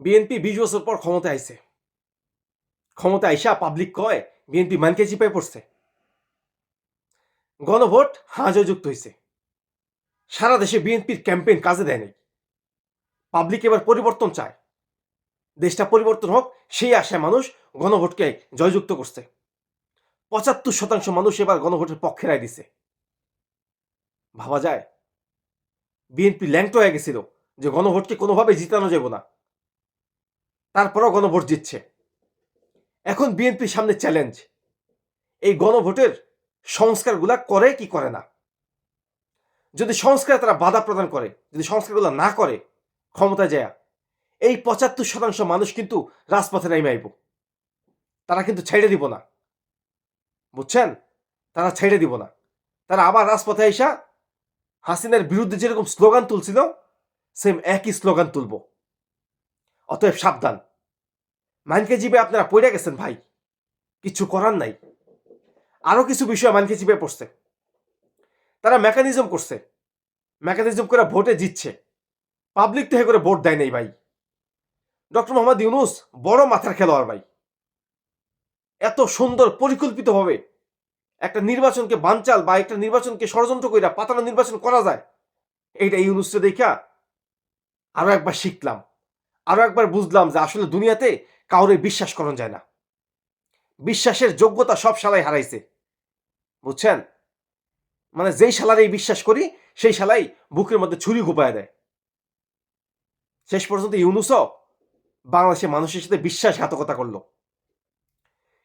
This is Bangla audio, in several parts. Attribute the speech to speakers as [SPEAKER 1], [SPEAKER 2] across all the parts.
[SPEAKER 1] বিএনপি বিশ বছর পর ক্ষমতা আইছে। ক্ষমতা আইসা পাবলিক কয় বিএনপি মানকে চিপায় পড়ছে। গণভোট হাজে যুক্ত হয়েছে সারা দেশে বিএনপির ক্যাম্পেইন কাজে দেয় নাই। পাবলিক এবার পরিবর্তন চায়। দেশটা পরিবর্তন হোক, সেই আশায় মানুষ গণভোটকে জয়যুক্ত করছে। পঁচাত্তর শতাংশ মানুষ এবার গণভোটের পক্ষে রায় দিছে। ভাবা যায় বিএনপি ল্যাংট হয়ে গেছিল যে গণভোটকে কোনোভাবে জিতানো যাব না। তারপরও গণভোট জিতছে। এখন বিএনপির সামনে চ্যালেঞ্জ এই গণভোটের সংস্কারগুলা করে কি করে না? যদি সংস্কার তারা বাধা প্রদান করে, যদি সংস্কারগুলো না করে ক্ষমতা যায়, এই পঁচাত্তর শতাংশ মানুষ কিন্তু রাজপথে নেমে আইব। তারা কিন্তু ছেড়ে দিব না। বুঝছেন? তারা ছেড়ে দিব না। তারা আবার রাজপথে আইসা হাসিনার বিরুদ্ধে যেরকম স্লোগান তুলছিল সেম একই স্লোগান তুলব। অতএব সাবধান। মানকে জিবে আপনারা পড়ে গেছেন ভাই। কিছু করার নাই। আরও কিছু বিষয় মানকে জিবে পড়ছে। তারা মেকানিজম করছে। মেকানিজম করে ভোটে জিতছে। পাবলিক থেকে করে ভোট দেয় নাই ভাই। ডক্টর মোহাম্মদ ইউনুস বড় মাথার খেলোয়াড় ভাই। এত সুন্দর পরিকল্পিতভাবে একটা নির্বাচনকে বানচাল বা একটা নির্বাচনকে ষড়যন্ত্র কইরা পাতানো নির্বাচন করা যায়, এইটা ইউনুসটা দেখা আরও একবার শিখলাম। আরও একবার বুঝলাম যে আসলে দুনিয়াতে কাউরে বিশ্বাস করা যায় না। বিশ্বাসের যোগ্যতা সব শালাই হারাইছে। বুঝছেন? মানে যেই শালারেই বিশ্বাস করি, সেই শালাই বুকের মধ্যে ছুরি ঘুপায় দেয়। শেষ পর্যন্ত ইউনুসও বাংলাদেশের মানুষের সাথে বিশ্বাসঘাতকতা করল।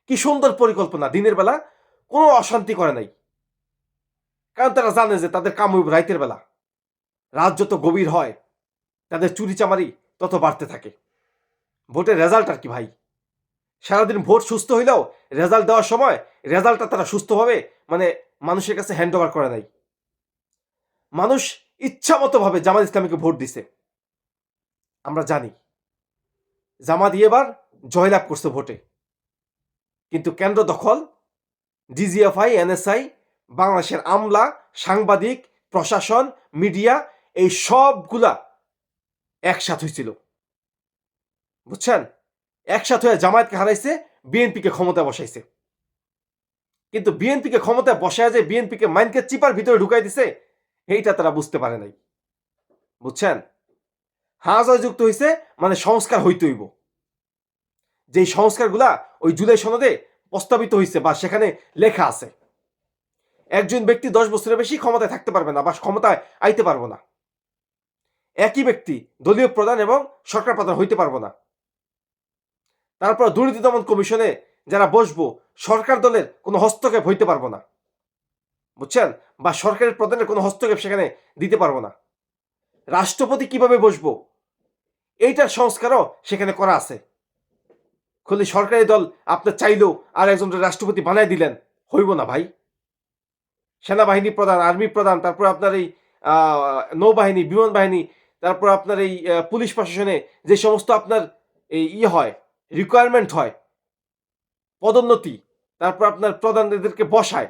[SPEAKER 1] কি সুন্দর পরিকল্পনা, দিনের বেলা কোনো অশান্তি করে নাই। কারণ তারা জানে যে তাদের কাম রাইতের বেলা। রাত যত গভীর হয়, তাদের চুরি চামারি তত বাড়তে থাকে। ভোটের রেজাল্ট আর কি ভাই? সারাদিন ভোট সুস্থ হইলেও রেজাল্ট দেওয়ার সময় রেজাল্টটা তারা সুস্থভাবে মানে মানুষের কাছে হ্যান্ড ওভার করে নাই। মানুষ ইচ্ছা মতো ভাবে জামাত ইসলামীকে ভোট দিছে। আমরা জানি, জামাত এবার জয়লাভ করছে ভোটে। কিন্তু কেন্দ্র দখল, ডিজিএফআই, এনএসআই, বাংলাদেশের আমলা, সাংবাদিক, প্রশাসন, মিডিয়া, এই সবগুলা একসাথ হয়েছিল বুঝছেন? একসাথ হয়ে জামায়াতকে হারাইছে, বিএনপিকে ক্ষমতা বসাইছে। কিন্তু বিএনপিকে ক্ষমতায় বসায় যে বিএনপিকে মাইনকে চিপার ভিতরে ঢুকাই দিছে, এইটা তারা বুঝতে পারে নাই। বুঝছেন? হাজয় যুক্ত হয়েছে মানে সংস্কার হইতে হইব। যেই সংস্কারগুলা ওই জুলাই সনদে প্রস্তাবিত হয়েছে বা সেখানে লেখা আছে। একজন ব্যক্তি দশ বছরের বেশি ক্ষমতায় থাকতে পারবে না বা ক্ষমতায় আইতে পারব না। একই ব্যক্তি, দলীয় প্রধান এবং সরকার প্রধান হইতে পারব না। তারপর দুর্নীতি দমন কমিশনে যারা বসবো, সরকার দলের কোনো হস্তক্ষেপ হইতে পারব না। বুঝছেন? বা সরকারের প্রধানের কোনো হস্তক্ষেপ সেখানে দিতে পারব না। রাষ্ট্রপতি কীভাবে বসবো? এইটার সংস্কারও সেখানে করা আছে। খুলি সরকারি দল আপনার চাইলেও আর একজন রাষ্ট্রপতি বানাই দিলেন, হইব না ভাই। সেনাবাহিনী প্রধান, আর্মি প্রধান, তারপর আপনার এই নৌবাহিনী বিমান বাহিনী তারপর আপনার এই পুলিশ প্রশাসনে যে সমস্ত আপনার এই ইয়ে হয় রিকোয়ারমেন্ট হয়, পদোন্নতি, তারপর আপনার প্রধানদেরকে বসায়,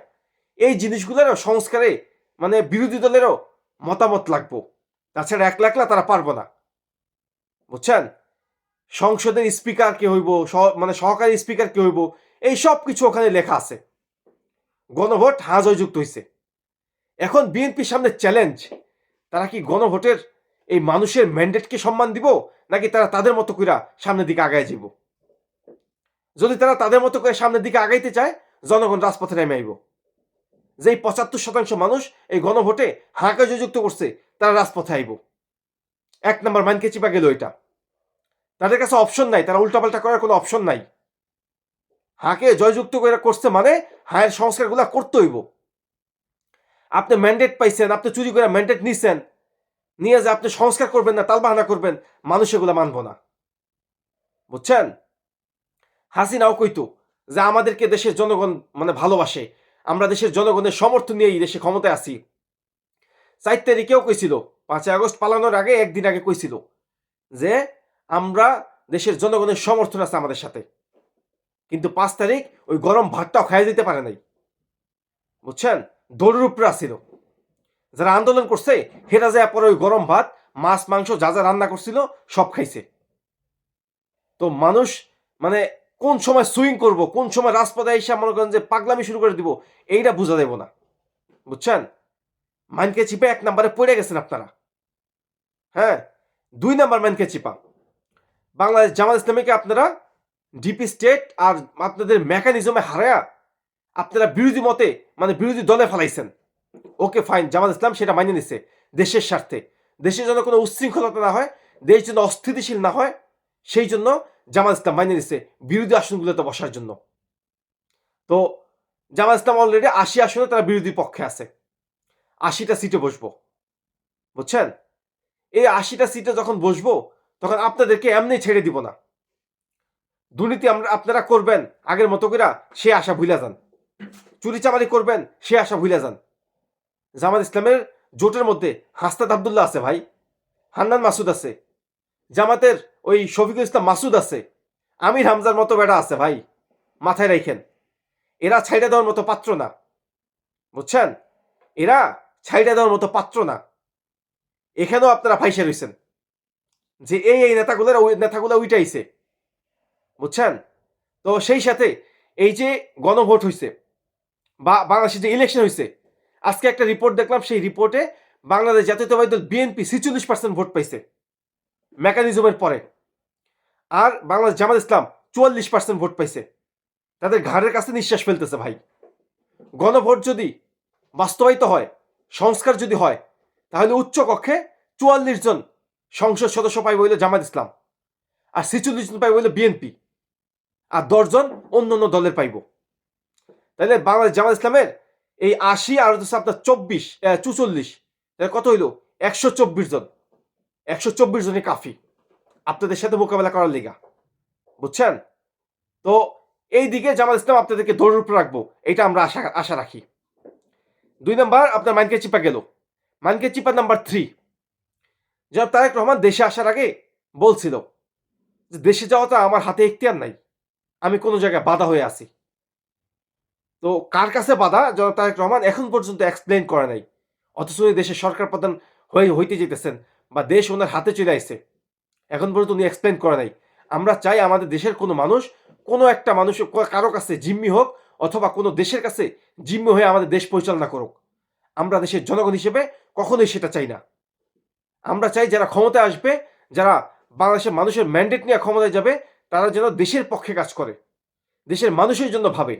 [SPEAKER 1] এই জিনিসগুলোরও সংস্কারে মানে বিরোধী দলেরও মতামত লাগবো। তাছাড়া একলা একলা তারা পারব না। বুঝছেন? সংসদের স্পিকার কে হইব মানে সহকারী স্পিকার কে হইব, এই সব কিছু ওখানে লেখা আছে। গণভোট হাজয় যুক্ত হয়েছে এখন বিএনপির সামনে চ্যালেঞ্জ তারা কি গণভোটের এই মানুষের ম্যান্ডেটকে সম্মান দিব, নাকি তারা তাদের মতো করে সামনের দিকে আগায় যাব যদি তারা তাদের মতো করে সামনের দিকে আগাইতে চায়, জনগণ রাজপথে নেমে আইব। যেই পঁচাত্তর শতাংশ মানুষ এই গণভোটে হাঁকে যুক্ত করছে, তারা রাজপথে আইব। এক নম্বর মানকে চিপা গেল এটা। তাদের কাছে অপশন নাই, তারা উল্টাপাল্টা করার কোনো অপশন নাই। হাঁকে জয়যুক্ত করে করছে মানে হায়ের সংস্কারগুলা করতে হইব। আপনি ম্যান্ডেট পাইছেন, আপনি চুরি করে ম্যান্ডেট নিছেন নিয়ে যে আপনি সংস্কার করবেন না, তালবাহানা করবেন, মানুষ এগুলা মানব না। বুঝছেন? হাসিনাও কইতো যে আমাদেরকে দেশের জনগণ মানে ভালোবাসে, আমরা দেশের জনগণের সমর্থন নিয়ে এই দেশে ক্ষমতায় আছি। চার তারিখেও কইছিল, পাঁচই আগস্ট পালানোর আগে একদিন আগে কইছিল যে আমরা দেশের জনগণের সমর্থন আছে আমাদের সাথে। কিন্তু পাঁচ তারিখ ওই গরম ভাতটাও খাইয়ে দিতে পারে নাই। বুঝছেন? দৌড়ের উপরে যারা আন্দোলন করছে হেরা যায় পরে ওই গরম ভাত, মাছ, মাংস, যা যা রান্না করছিল, সব খাইছে। তো মানুষ মানে কোন সময় সুইং করব, কোন সময় রাজপথে এসে মনে করেন যে পাগলামি শুরু করে দিব, এইটা বোঝা দেব না। বুঝছেন? মাইনকে চিপে এক নাম্বারে পড়ে গেছেন আপনারা। হ্যাঁ? দুই নাম্বার মাইনকে চিপা। বাংলাদেশ জামাত ইসলামীকে আপনারা ডিপি স্টেট আর আপনাদের মেকানিজমে হারায়া আপনারা বিরোধী মতে মানে বিরোধী দলে ফেলাইছেন। ওকে ফাইন জামাত ইসলাম সেটা মানিয়ে নিছে দেশের স্বার্থে। দেশের জন্য কোনো উচ্ছৃঙ্খলতা না হয় দেশ যেন অস্থিতিশীল না হয়, সেই জন্য জামাত ইসলাম মানিয়ে নিছে বিরোধী আসনগুলোতে বসার জন্য। তো জামাত ইসলাম অলরেডি আশি আসনে তারা বিরোধী পক্ষে আছে। আশিটা সিটে বসবো। বুঝছেন? এই আশিটা সিটে যখন বসবো, তখন আপনাদেরকে এমনি ছেড়ে দিব না। দুর্নীতি আমরা, আপনারা করবেন, আগের মতো করে সে আশা ভুলে যান। চুরি চামারি করবেন, সে আশা ভুলে যান। জামাত ইসলামের জোটের মধ্যে হাস্তাদ আবদুল্লাহ আছে ভাই, হান্নান মাসুদ আছে, জামাতের ওই শফিকুল ইসলাম মাসুদ আছে, আমির হামজার মতো বেড়া আছে ভাই, মাথায় রাখেন এরা ছাইড়া দেওয়ার মতো পাত্র না, বুঝছেন? এরা ছাইড়া দেওয়ার মতো পাত্র না। এখানেও আপনারা ফাইসে রয়েছেন যে এই এই নেতাগুলোর ওই নেতাগুলো উইটাইছে বুঝছেন? তো সেই সাথে এই যে গণভোট হয়েছে বা বাংলাদেশে যে ইলেকশন হয়েছে আজকে একটা রিপোর্ট দেখলাম, সেই রিপোর্টে বাংলাদেশ জাতীয়তাবাদী দল বিএনপি ছিচল্লিশ পার্সেন্ট ভোট পাইছে মেকানিজমের পরে। আর বাংলাদেশ জামাত ইসলাম চুয়াল্লিশ পার্সেন্ট ভোট পাইছে। তাদের ঘাড়ের কাছে নিঃশ্বাস ফেলতেছে ভাই। গণভোট যদি বাস্তবায়িত হয়, সংস্কার যদি হয়, তাহলে উচ্চ কক্ষে চুয়াল্লিশ জন সংসদ সদস্য পাইব হইল জামাত ইসলাম আর ছিচল্লিশ জন পাইব হইল বিএনপি আর দশজন অন্য অন্য দলের পাইব। তাহলে বাংলাদেশ জামাত ইসলামের এই আশি আর হচ্ছে আপনার চব্বিশ চুচল্লিশ কত হইল? একশো চব্বিশ জন। একশো চব্বিশ জনই কাফি। আপনাদের সাথে মোকাবেলা করার লিগা। বুঝছেন? তো এই দিকে জামাত ইসলাম আপনাদেরকে দৌড়ের উপর রাখব। এটা আমরা আশা আশা রাখি। দুই নাম্বার, আপনার মাইনকে চিপা গেল। মাইনকে চিপা নাম্বার থ্রি। জনাব তারেক রহমান দেশে আসার আগে বলছিল যে, দেশে যাওয়াটা আমার হাতে এখতিয়ার নাই। আমি কোনো জায়গায় বাধা হয়ে আছি। তো কার কাছে বাধা? জনাব তারেক রহমান এখন পর্যন্ত এক্সপ্লেন করে নাই। অথচ উনি দেশের সরকার প্রধান হয়ে হইতে যেতেছেন বা দেশ ওনার হাতে চলে আসছে এখন পর্যন্ত উনি এক্সপ্লেন করে নাই। আমরা চাই আমাদের দেশের কোনো মানুষ, কোনো একটা মানুষ কারও কাছে জিম্মি হোক অথবা কোনো দেশের কাছে জিম্মি হয়ে আমাদের দেশ পরিচালনা করুক। আমরা দেশের জনগণ হিসেবে কখনোই সেটা চাই না। আমরা চাই যারা ক্ষমতায় আসবে, যারা বাংলাদেশের মানুষের ম্যান্ডেট নিয়ে ক্ষমতায় যাবে, তারা যেন দেশের পক্ষে কাজ করে। দেশের মানুষের জন্য ভাবে।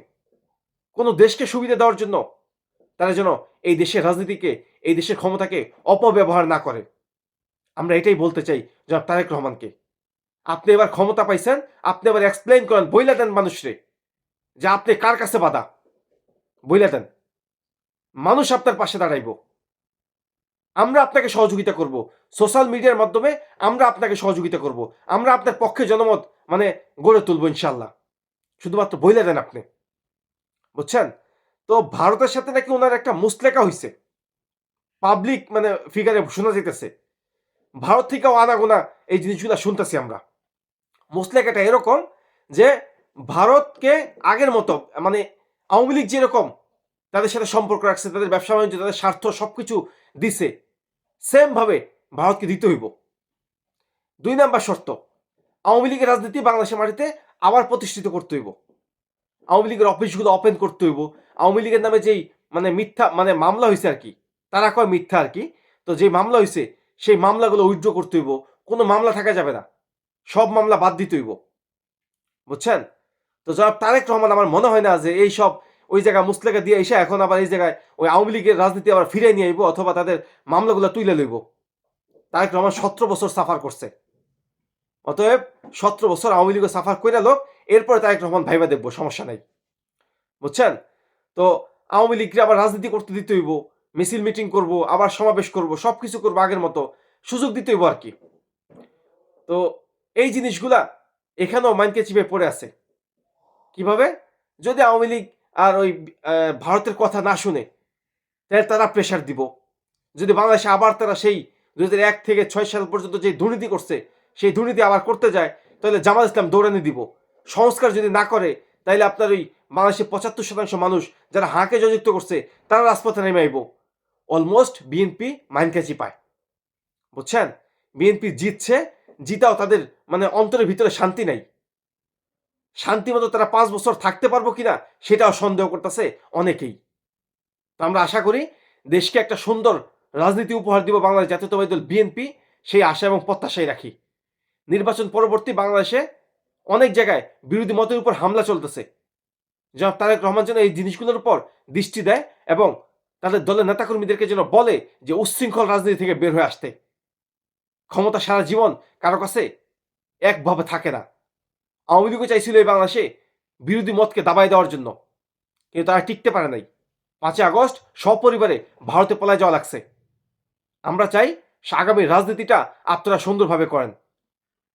[SPEAKER 1] কোনো দেশকে সুবিধা দেওয়ার জন্য তারা যেন এই দেশের রাজনীতিকে, এই দেশের ক্ষমতাকে অপব্যবহার না করে। আমরা এটাই বলতে চাই জনাব তারেক রহমানকে। আপনি এবার ক্ষমতা পাইছেন, আপনি এবার এক্সপ্লেন করেন, বইলা দেন মানুষরে যে আপনি কার কাছে বাধা? বইলা দেন। মানুষ আপনার পাশে দাঁড়াইব। আমরা আপনাকে সহযোগিতা করব। সোশ্যাল মিডিয়ার মাধ্যমে আমরা আপনাকে সহযোগিতা করব। আমরা আপনার পক্ষে জনমত মানে গড়ে তুলব ইনশাল্লাহ শুধুমাত্র বইলা দেন আপনি। বুঝছেন? তো ভারতের সাথে নাকি ওনার একটা মুসলেকা হয়েছে পাবলিক মানে ফিগারে শোনা যেতেছে ভারত থেকেও আনাগোনা এই জিনিসগুলো শুনতেছি আমরা। মুসলেকাটা এরকম যে ভারতকে আগের মতো মানে আওয়ামী লীগ যেরকম তাদের সাথে সম্পর্ক রাখছে, তাদের ব্যবসা বাণিজ্য, তাদের স্বার্থ সবকিছু দিছে, সেমভাবে ভারতকে দিতে হইব। দুই নাম্বার শর্ত, আওয়ামী লীগের রাজনীতি বাংলাদেশের মাটিতে আবার প্রতিষ্ঠিত করতে হইব। আওয়ামী লীগের অফিসগুলো ওপেন করতে হইব। আওয়ামী লীগের নামে যেই মানে মিথ্যা মানে মামলা হয়েছে আর কি, তারা কয় মিথ্যা আর কি। তো যে মামলা হয়েছে সেই মামলাগুলো উইথড্র করতে হইব। কোনো মামলা থাকা যাবে না। সব মামলা বাদ দিতে হইব। বুঝছেন? তো জনাব তারেক রহমান আমার মনে হয় না যে এই সব ওই জায়গায় মুসলেকা দিয়ে এসে এখন আবার এই জায়গায় ওই আওয়ামী লীগের রাজনীতি আবার ফিরে নিয়ে আইব অথবা তাদের মামলাগুলো তুলে লইব। তারেক রহমান সতেরো বছর সাফার করছে। অতএব সতেরো বছর আওয়ামী লীগের সাফার করে লোক এরপরে তারেক রহমান ভাইবা দেখব, সমস্যা নাই। বুঝছেন? তো আওয়ামী লীগকে আবার রাজনীতি করতে দিতে হইব, মিছিল মিটিং করব, আবার সমাবেশ করব সব কিছু করব আগের মতো, সুযোগ দিতে হইব আর কি। তো এই জিনিসগুলা এখানেও মাইনকে চিপে পড়ে আছে। কীভাবে? যদি আওয়ামী লীগ আর ওই ভারতের কথা না শুনে, তাহলে তারা প্রেশার দিব। যদি বাংলাদেশে আবার তারা সেই দুই এক থেকে ছয় সাল পর্যন্ত যে দুর্নীতি করছে, সেই দুর্নীতি আবার করতে যায়, তাহলে জামাত ইসলাম দৌড়ানি দিব। সংস্কার যদি না করে তাহলে আপনার ওই বাংলাদেশের পঁচাত্তর শতাংশ মানুষ যারা হাঁকে জয়যুক্ত করছে, তারা রাজপথে নেমে আইব। অলমোস্ট বিএনপি মাইনকাচি পায়। বুঝছেন? বিএনপি জিতছে, জিতাও তাদের মানে অন্তরের ভিতরে শান্তি নাই। শান্তি মতো তারা পাঁচ বছর থাকতে পারব কিনা, সেটাও সন্দেহ করতেছে অনেকেই। তো আমরা আশা করি দেশকে একটা সুন্দর রাজনীতি উপহার দিব বাংলাদেশ জাতীয়তাবাদী দল বিএনপি সেই আশা এবং প্রত্যাশাই রাখি। নির্বাচন পরবর্তী বাংলাদেশে অনেক জায়গায় বিরোধী মতের উপর হামলা চলতেছে। জনাব তারেক রহমান যেন এই জিনিসগুলোর উপর দৃষ্টি দেয় এবং তাদের দলের নেতাকর্মীদেরকে যেন বলে যে উচ্ছৃঙ্খল রাজনীতি থেকে বের হয়ে আসতে। ক্ষমতা সারা জীবন কারও কাছে একভাবে থাকে না। আওয়ামী লীগও চাইছিল এই বাংলাদেশে বিরোধী মতকে দাবাই দেওয়ার জন্য। কিন্তু তারা টিকতে পারে নাই। পাঁচই আগস্ট সপরিবারে ভারতে পলায় যাওয়া লাগছে। আমরা চাই আগামী রাজনীতিটা আপনারা সুন্দরভাবে করেন।